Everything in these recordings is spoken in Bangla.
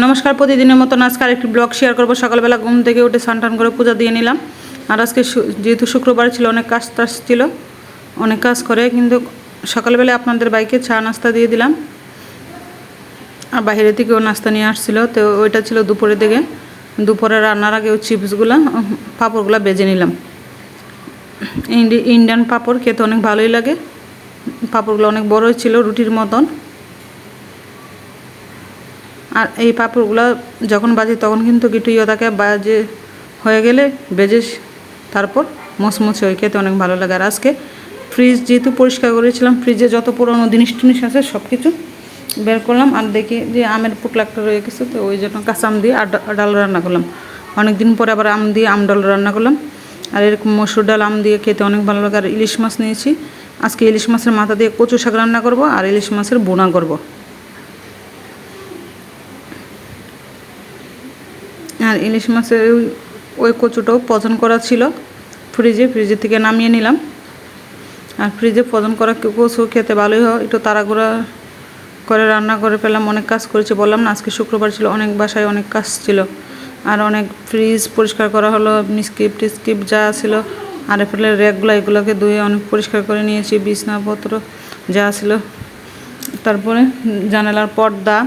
নমস্কার, প্রতিদিনের মতন আজকে আরেকটি ব্লগ শেয়ার করব। সকালবেলা ঘুম থেকে উঠে স্নান করে পূজা দিয়ে নিলাম। আর আজকে যেহেতু শুক্রবার ছিল, অনেক কাজ টাজ ছিল, অনেক কাজ করে, কিন্তু সকালবেলা আপনাদের বাইকে চা নাস্তা দিয়ে দিলাম। আর বাইরে থেকেও নাস্তা নিয়ে আসছিল, তো ওইটা ছিল দুপুরের দিকে। দুপুরে রান্নার আগে ওই চিপসগুলো পাঁপড়গুলো বেজে নিলাম। ইন্ডি- ইন্ডিয়ান পাঁপড় খেতে অনেক ভালোই লাগে। পাঁপড়গুলো অনেক বড়ই ছিল, রুটির মতন। আর এই পাঁপড়গুলো যখন বাজি তখন কিন্তু একটু ইয়ে থাকে বাজে হয়ে গেলে বেজে তারপর মচমচে হয়ে খেতে অনেক ভালো লাগে। আর আজকে ফ্রিজ যেহেতু পরিষ্কার করেছিলাম ফ্রিজে যত পুরনো জিনিস টিনিস আছে সব কিছু বের করলাম আর দেখি যে আমের পুকলাকটা রয়ে গেছে তো ওই জন্য কাঁচা আম দিয়ে আর ডাল রান্না করলাম। অনেক দিন পরে আবার আম দিয়ে আম ডাল রান্না করলাম। আর এরকম মসুর ডাল, আম দিয়ে খেতে অনেক ভালো লাগে। আর ইলিশ মাছ নিয়েছি। আজকে ইলিশ মাছের মাথা দিয়ে কচু শাক রান্না করব আর ইলিশ মাছের বোনা করব। আর ইলিশ মাছের ওই- কচুটাও পচন করা ছিল ফ্রিজে ফ্রিজে থেকে নামিয়ে নিলাম। আর ফ্রিজে পচন করা কচু খেতে ভালোই হয়, একটু তাড়াগুড়া করে রান্না করে পেলাম অনেক কাজ করেছি, বললাম না, আজকে শুক্রবার ছিল, অনেক বাসায় অনেক কাজ ছিল। আর অনেক ফ্রিজ পরিষ্কার করা হলো মিসকিপ টিস্কিপ যা ছিল, আর এরপরে র্যাকগুলো, এগুলোকে ধুয়ে অনেক পরিষ্কার করে নিয়েছি, বিছনাপত্র যা ছিল। তারপরে জানালার পর্দা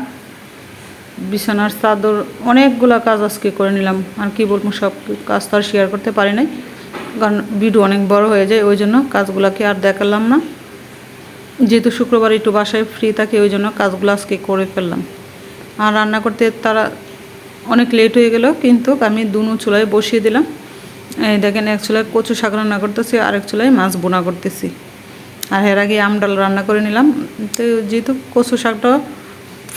বিছানার চাদর অনেকগুলো কাজ আজকে করে নিলাম। আর কি বলব, সব কাজ তো আর শেয়ার করতে পারি নাই। কারণ ভিডিও অনেক বড় হয়ে যায়, ওই জন্য কাজগুলোকে আর দেখালাম না। যেহেতু শুক্রবার একটু বাসায় ফ্রি থাকে, ওই জন্য কাজগুলো আজকে করে ফেললাম। আর রান্না করতে তারা অনেক লেট হয়ে গেল, কিন্তু আমি দুনো চুলায় বসিয়ে দিলাম। এই দেখেন, এক চুলায় কচু শাক রান্না করতেছি, আর এক চুলায় মাছ বোনা করতেছি। আর এর আগে আম ডাল রান্না করে নিলাম। তো যেহেতু কচু শাকটা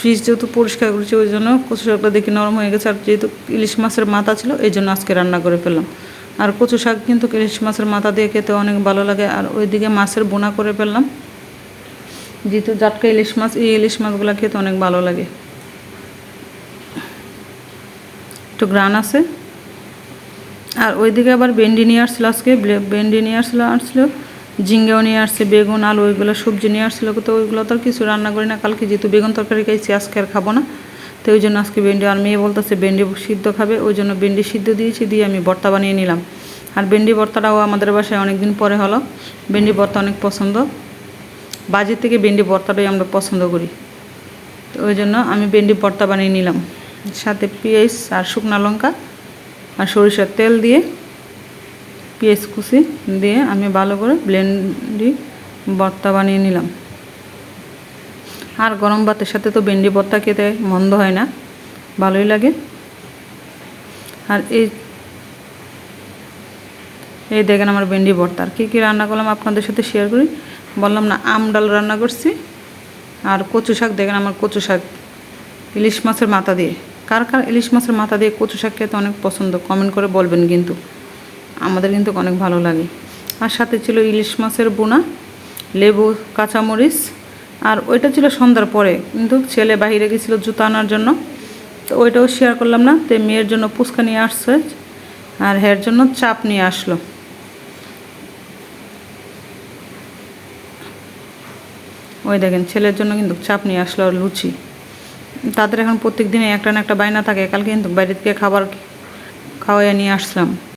ফ্রিজ যেহেতু পরিষ্কার করেছি, ওই জন্য কচু শাকটা দেখি নরম হয়ে গেছে। আর যেহেতু ইলিশ মাছের মাথা ছিল, এই জন্য আজকে রান্না করে ফেললাম। আর কচু শাক কিন্তু ইলিশ মাছের মাথা দিয়ে খেতে অনেক ভালো লাগে। আর ওইদিকে মাছের বোনা করে ফেললাম। যেহেতু জাটকা ইলিশ মাছ, এই ইলিশ মাছগুলো খেতে অনেক ভালো লাগে। একটু গ্রান আছে। আর ওইদিকে আবার ভেন্ডি নিয়ে আসছিল আজকে, ভেন্ডি নিয়ে আসছিল আসছিল ঝিঙ্গেও নিয়ে আসছে, বেগুন, আলু, ওইগুলো সবজি নিয়ে আসছিল। তো ওইগুলো তো আর কিছু রান্না করি না, কালকে যেহেতু বেগুন তরকারি খাইছি, আজকে আর খাব না। তো ওই জন্য আজকে ভেন্ডি, আর মেয়ে বলতেছে ভেন্ডি সিদ্ধ খাবে, ওই জন্য ভেন্ডি সিদ্ধ দিয়েছি, দিয়ে আমি ভর্তা বানিয়ে নিলাম। আর ভেন্ডি ভর্তাটাও আমাদের বাসায় অনেক দিন পরে হলো। ভেন্ডি ভর্তা অনেক পছন্দ। বাজির থেকে ভেন্ডি ভর্তাটাই আমরা পছন্দ করি। তো ওই জন্য আমি ভেন্ডি ভর্তা বানিয়ে নিলাম। সাথে পেঁয়াজ আর শুকনো লঙ্কা আর সরিষার তেল দিয়ে পেঁয়াজ কুচি দিয়ে আমি ভালো করে ব্লেন্ডি ভর্তা বানিয়ে নিলাম। আর গরম ভাতের সাথে তো ভেন্ডি ভর্তা খেতে মন্দ হয় না, ভালোই লাগে। আর এই এই দেখেন আমার ভেন্ডি ভর্তা। আর কী কী রান্না করলাম আপনাদের সাথে শেয়ার করি। বললাম না, আম ডাল রান্না করছি। আর কচু শাক দেখেন আমার কচু শাক, ইলিশ মাছের মাথা দিয়ে। কার কার ইলিশ মাছের মাথা দিয়ে কচু শাক খেতে অনেক পছন্দ কমেন্ট করে বলবেন কিন্তু। আমাদের কিন্তু অনেক ভালো লাগে। আর সাথে ছিল ইলিশ মাছের বোনা, লেবু, কাঁচামরিচ, আর ওইটা ছিল সন্ধ্যার পরে। কিন্তু ছেলে বাইরে গেছিল জুতো আনার জন্য, তো ওইটাও শেয়ার করলাম না। তো মেয়ের জন্য পুচকা নিয়ে আসছে আর হের জন্য চাপ নিয়ে আসলো। ওই দেখেন, ছেলের জন্য কিন্তু চাপ নিয়ে আসলো আর লুচি। তাদের এখন প্রত্যেক দিনে একটা না একটা বায়না থাকে। কালকে কিন্তু বাইরে থেকে খাবার খাওয়াইয়া নিয়ে আসলাম।